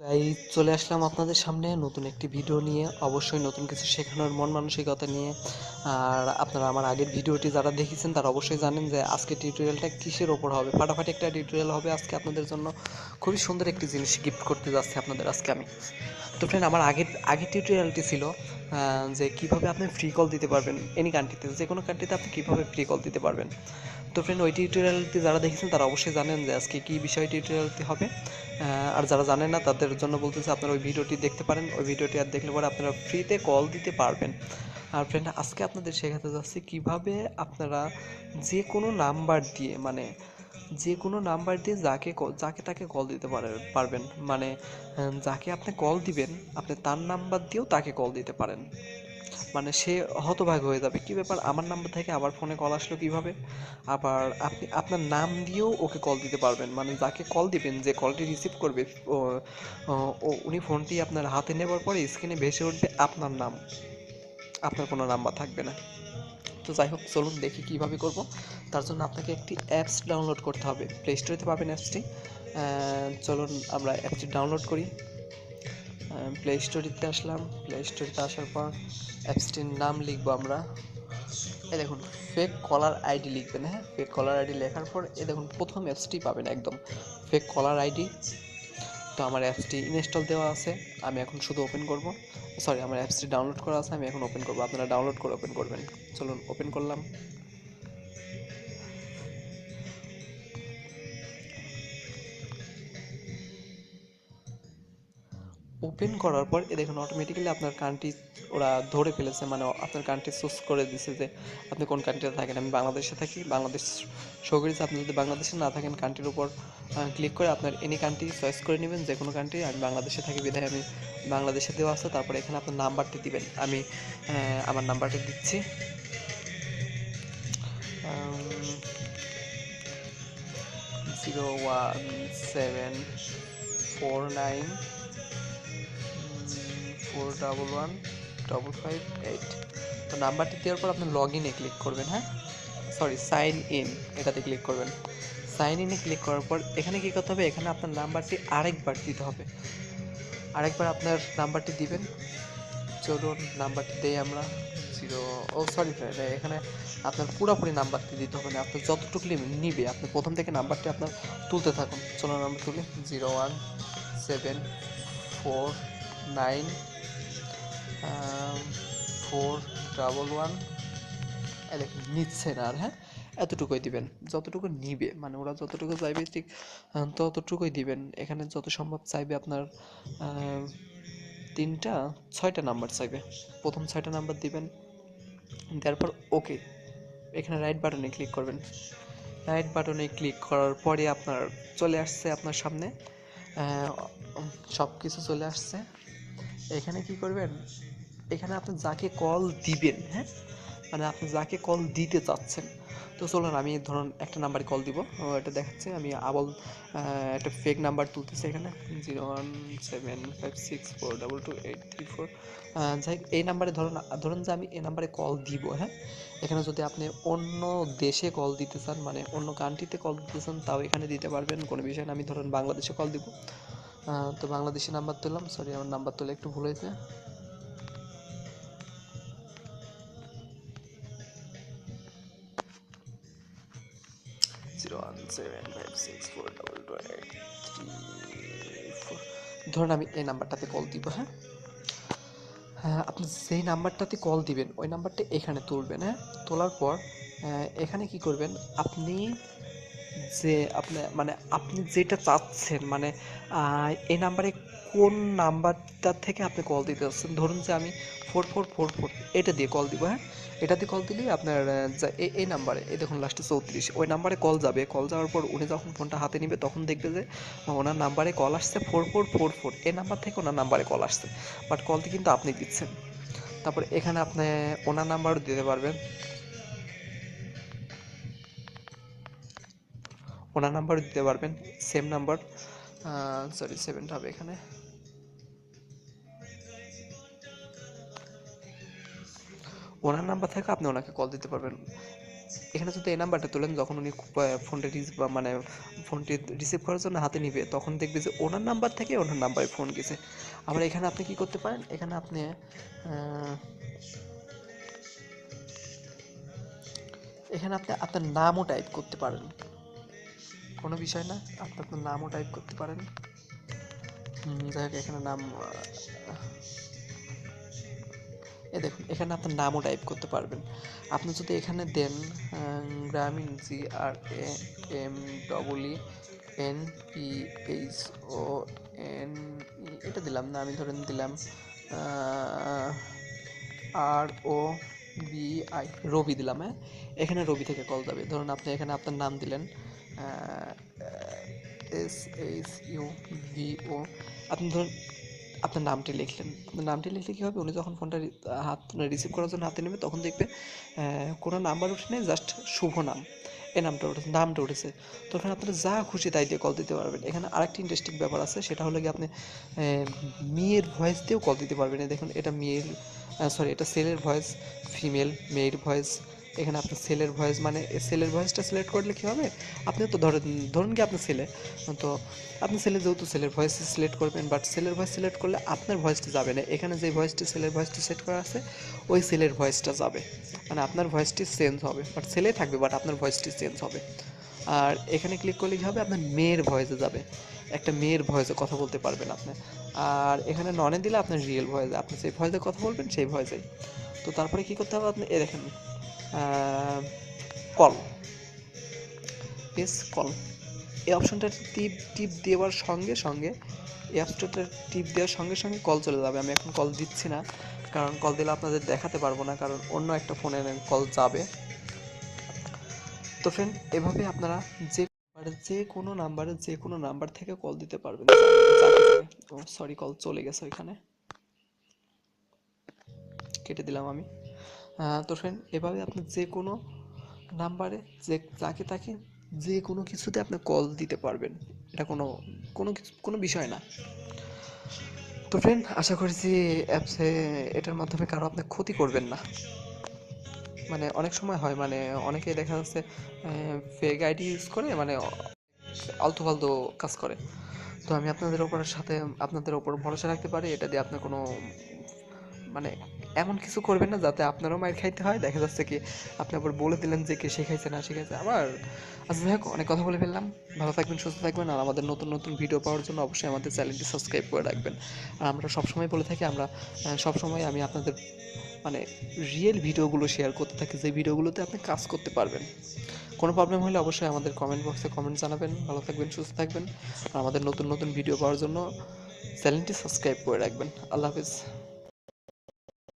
এই চলে আসলাম আপনাদের সামনে নতুন একটি ভিডিও নিয়ে। অবশ্যই নতুন কিছু শেখানোর মন মানসিকতা নিয়ে। আর আপনারা আমার আগের ভিডিওটি যারা দেখেছেন, তারা অবশ্যই জানেন যে আজকে টিউটোরিয়ালটা কিসের ওপর হবে। ফাটাফাটি একটা টিউটোরিয়াল হবে আজকে আপনাদের জন্য। খুবই সুন্দর একটি জিনিস গিফট করতে যাচ্ছি আপনাদের আজকে আমি। তো ফ্রেন্ড আমার আগের আগের টিউটোরিয়ালটি ছিল যে কীভাবে আপনি ফ্রি কল দিতে পারবেন। এনি কান্ট্রিতে যে কোনো কান্ট্রিতে আপনি কীভাবে ফ্রি কল দিতে পারবেন। তো ফ্রেন্ড ওই টিউটোরিয়ালটি যারা দেখেছেন, তারা অবশ্যই জানেন যে আজকে কী বিষয় টিউটোরিয়ালটি হবে। আর যারা জানেন না, তাদের জন্য বলতেছে, আপনারা ওই ভিডিওটি দেখতে পারেন। ওই ভিডিওটি আর দেখলে পরে আপনারা ফ্রিতে কল দিতে পারবেন। আর ফ্রেন্ড আজকে আপনাদের শেখাতে যাচ্ছি কীভাবে আপনারা যে কোনো নাম্বার দিয়ে মানে যে কোনো নাম্বার দিয়ে যাকে যাকে তাকে কল দিতে পারে- পারবেন। মানে যাকে আপনি কল দিবেন, আপনি তার নাম্বার দিয়েও তাকে কল দিতে পারেন। মানে সে হতভাগ হয়ে যাবে। কি ব্যাপার? আমার নাম্বার থেকে আবার ফোনে কল আসলো কীভাবে? আবার আপনি, আপনার নাম দিয়েও ওকে কল দিতে পারবেন। মানে যাকে কল দিবেন, যে কলটি রিসিভ করবে উনি ফোনটি আপনার হাতে নেবার পরে স্ক্রিনে ভেসে উঠবে আপনার নাম। আপনার কোনো নাম্বার থাকবে না। তো যাই হোক, চলুন দেখি কীভাবে করব। তার জন্য আপনাকে একটি অ্যাপস ডাউনলোড করতে হবে। প্লে স্টোরেতে পাবেন অ্যাপসটি চলুন আমরা অ্যাপসটি ডাউনলোড করি। প্লে স্টোরিতে আসলাম। প্লে স্টোরিতে আসার পর অ্যাপসটির নাম লিখব আমরা। এ দেখুন ফেক কলার আইডি লিখবেন হ্যাঁ? ফেক কলার আইডি লেখার পর এ দেখুন, প্রথম অ্যাপসটি পাবেন একদম। ফেক কলার আইডি তো আমার অ্যাপসটি ইনস্টল দেওয়া আছে। আমি এখন শুধু ওপেন করব। সরি আমার অ্যাপসটি ডাউনলোড করা আছে। আমি এখন ওপেন করব। আপনারা ডাউনলোড করে ওপেন করবেন। চলুন ওপেন করলাম। ওপেন করার পর, এ দেখুন অটোমেটিক্যালি আপনার কান্ট্রি ওরা ধরে ফেলেছে মানে আপনার কান্ট্রি চুজ করে দিছে যে আপনি কোন কান্ট্রিতে থাকেন। আমি বাংলাদেশে থাকি, বাংলাদেশ শো করেছে আপনি যদি বাংলাদেশে না থাকেন কান্ট্রির উপর ক্লিক করে আপনার এনি কান্ট্রি চয়েস করে নেবেন, যে কোনো কান্ট্রি আমি বাংলাদেশে থাকি, বিধায় আমি বাংলাদেশে দেওয়া আছে, তারপরে এখানে আপনার নাম্বারটি দিবেন। আমি আমার নাম্বারটি দিচ্ছি। Zero one seven four nine four double one double five eight তো নাম্বারটি দেওয়ার পর আপনি লগ ইনে ক্লিক করবেন হ্যাঁ? সরি সাইন ইন এটাতে ক্লিক করবেন। সাইন ইনে ক্লিক করার পর এখানে কী করতে হবে? এখানে আপনার নাম্বারটি আরেকবার দিতে হবে। আরেকবার আপনার নাম্বারটি দিবেন। চলুন নাম্বারটি দেই আমরা। জিরো ও সরি এখানে আপনার পুরোপুরি নাম্বারটি দিতে হবে না। আপনার যতটুকু নিবে, আপনি প্রথম থেকে নাম্বারটি আপনার তুলতে থাকুন। চলো নাম্বার তুলি। Zero one seven four nine four double one দেখুন, নিচ্ছে না আর হ্যাঁ? এতটুকুই দিবেন, যতটুকু নিবে মানে ওরা যতটুকু চাইবে, ঠিক ততটুকুই দিবেন। এখানে যত সম্ভব চাইবে আপনার তিনটা, ছয়টা নাম্বার চাইবে। প্রথম ছয়টা নাম্বার দিবেন দেওয়ার পর ওকে এখানে রাইট বাটনে ক্লিক করবেন। রাইট বাটনে ক্লিক করার পরে আপনার চলে আসছে আপনার সামনে সব কিছু চলে আসছে। এখানে কি করবেন? এখানে আপনি যাকে কল দিবেন হ্যাঁ? মানে আপনি যাকে কল দিতে চাচ্ছেন। তো চলুন, আমি ধরুন একটা নাম্বারে কল দিব। এটা দেখাচ্ছে, আমি আবল একটা ফেক নাম্বার তুলতেছি এখানে। Zero one seven five six four double two eight three four যাই এই নাম্বারে ধরুন ধরুন যে আমি এই নাম্বারে কল দিব হ্যাঁ? এখানে যদি আপনি অন্য দেশে কল দিতে চান মানে অন্য কান্ট্রিতে কল দিতে চান, তাও এখানে দিতে পারবেন, কোনো বিষয় না। আমি ধরুন বাংলাদেশে কল দিব। তো বাংলাদেশি নাম্বার তুললাম। সরি আমার নাম্বার তুলে একটু ভুল হয়েছে। ধরুন আমি এই নাম্বারটাতে কল দিব হ্যাঁ? হ্যাঁ আপনি যেই নাম্বারটাতে কল দিবেন, ওই নাম্বারটা এখানে তুলবেন হ্যাঁ? তোলার পর এখানে কি করবেন? আপনি যে আপনি মানে আপনি যেটা চাচ্ছেন মানে এই নাম্বারে কোন নাম্বারটা থেকে আপনি কল দিতে চাচ্ছেন? ধরুন যে আমি ফোর ফোর ফোর ফোর এটা দিয়ে কল দিব হ্যাঁ? এটা দিয়ে কল দিলেই আপনার এই নাম্বারে এই দেখুন লাস্টে চৌত্রিশ, ওই নাম্বারে কল যাবে। কল যাওয়ার পর উনি যখন ফোনটা হাতে নেবে, তখন দেখবে যে ওনার নাম্বারে কল আসছে ফোর ফোর ফোর ফোর এই নাম্বার থেকে ওনার নাম্বারে কল আসছে। বাট কলটি কিন্তু আপনি দিচ্ছেন। তারপর এখানে আপনি ওনার নাম্বারও দিতে পারবেন। ওনার নাম্বারও দিতে পারবেন সেম নাম্বার সরি সেভেনটা হবে এখানে। ওনার নাম্বার থাকে আপনি ওনাকে কল দিতে পারবেন। এখানে যদি এই নাম্বারটা তোলেন, যখন উনি ফোনটা মানে ফোনটি রিসিভ করার জন্য হাতে নিবে, তখন দেখবে যে ওনার নাম্বার থেকে ওনার নাম্বারে ফোন গেছে। আবার এখানে আপনি কি করতে পারেন? এখানে আপনি এখানে আপনি আপনার নামও টাইপ করতে পারেন। কোনো বিষয় না, আপনি আপনার নামও টাইপ করতে পারেন। যাই হোক, এখানে নাম এ দেখুন, এখানে আপনার নামও টাইপ করতে পারবেন। আপনি যদি এখানে দেন Grameen G R A M double E N P H O N এটা দিলাম না, আমি ধরেন দিলাম আর ও বি আই রবি দিলাম হ্যাঁ? এখানে রবি থেকে কল যাবে। ধরুন আপনি এখানে আপনার নাম দিলেন S H U V O আপনি ধরুন, আপনার নামটি লিখলেন। আপনার নামটি লিখলে কী হবে? উনি যখন ফোনটা হাত রিসিভ করার জন্য হাতে নেবে, তখন দেখবে কোনো নাম্বার উঠে নেই জাস্ট শুভ নাম। এই নামটা উঠেছে নামটা উঠেছে। তো ওখানে আপনারা যা খুশি তাই দিয়ে কল দিতে পারবেন। এখানে আরেকটি ইন্টারেস্টিং ব্যাপার আছে, সেটা হলো কি আপনি মেয়ের ভয়েস দিয়েও কল দিতে পারবেন। দেখুন, এটা মেয়ের সরি এটা সেলের ভয়েস ফিমেল মেয়ের ভয়েস এখানে আপনার সেলের ভয়েস মানে সেলের ভয়েসটা সিলেক্ট করলে কী হবে? আপনি তো ধরেন, ধরুন কি আপনার ছেলে, তো আপনি ছেলে যেহেতু সেলের ভয়েস সিলেক্ট করবেন বাট সেলের ভয়েস সিলেক্ট করলে আপনার ভয়েসটা যাবে না। এখানে যে ভয়েসটি সেলের ভয়েসটি সেট করা আছে, ওই সেলের ভয়েসটা যাবে। মানে আপনার ভয়েসটি চেঞ্জ হবে। বাট সেলে থাকবে বাট আপনার ভয়েসটি চেঞ্জ হবে। আর এখানে ক্লিক করলে কী হবে? আপনার মেয়ের ভয়েসে যাবে। একটা মেয়ের ভয়েসে কথা বলতে পারবেন আপনি। আর এখানে ননে দিলে আপনার রিয়েল ভয়েসে আপনি সেই ভয়েসে কথা বলবেন, সেই ভয়েসেই তো তারপরে কী করতে হবে আপনি, এ দেখেন কল। S call. এই অপশনটা টিপ টিপ দেওয়ার সঙ্গে সঙ্গে, এই অপশনটা টিপ দেওয়ার সঙ্গে সঙ্গে কল চলে যাবে। আমি এখন কল দিচ্ছি না, কারণ কল দিলে আপনাদের দেখাতে পারব না, কারণ অন্য একটা ফোনে কল যাবে। তো ফ্রেন্ড এভাবে আপনারা যে যে কোনো নাম্বারে যে কোনো নাম্বার থেকে কল দিতে পারবেন। সরি কল চলে গেছে ওইখানে। কেটে দিলাম আমি। তো ফ্রেন্ড এভাবে আপনি যে কোনো নাম্বারে যে, যাকে তাকে যে কোনো কিছুতে আপনি কল দিতে পারবেন। এটা কোনো কোনো কিছু, কোনো বিষয় না। তো ফ্রেন্ড আশা করছি অ্যাপসে এটার মাধ্যমে কারও আপনি ক্ষতি করবেন না। মানে অনেক সময় হয় মানে অনেকেই দেখা যাচ্ছে ফেক আইডি ইউজ করে মানে আলতু ফালতু কাজ করে। তো আমি আপনাদের ওপর সাথে, আপনাদের ওপর ভরসা রাখতে পারি, এটা দিয়ে আপনার কোনো মানে এমন কিছু করবেন না, যাতে আপনারও মায়ের খাইতে হয়। দেখা যাচ্ছে কি, আপনি আবার বলে দিলেন যে কে শিখাইছে না শিখাইছে আবার আচ্ছা যাই হোক, অনেক কথা বলে ফেললাম। ভালো থাকবেন, সুস্থ থাকবেন। আর আমাদের নতুন নতুন ভিডিও পাওয়ার জন্য অবশ্যই আমাদের চ্যানেলটি সাবস্ক্রাইব করে রাখবেন। আর আমরা সবসময় বলে থাকি, আমরা সবসময় আমি আপনাদের মানে রিয়েল ভিডিওগুলো শেয়ার করতে থাকি। যে ভিডিওগুলোতে আপনি কাজ করতে পারবেন। কোনো প্রবলেম হলে অবশ্যই আমাদের কমেন্ট বক্সে কমেন্ট জানাবেন। ভালো থাকবেন, সুস্থ থাকবেন। আর আমাদের নতুন নতুন ভিডিও পাওয়ার জন্য চ্যানেলটি সাবস্ক্রাইব করে রাখবেন। আল্লাহ হাফিজ।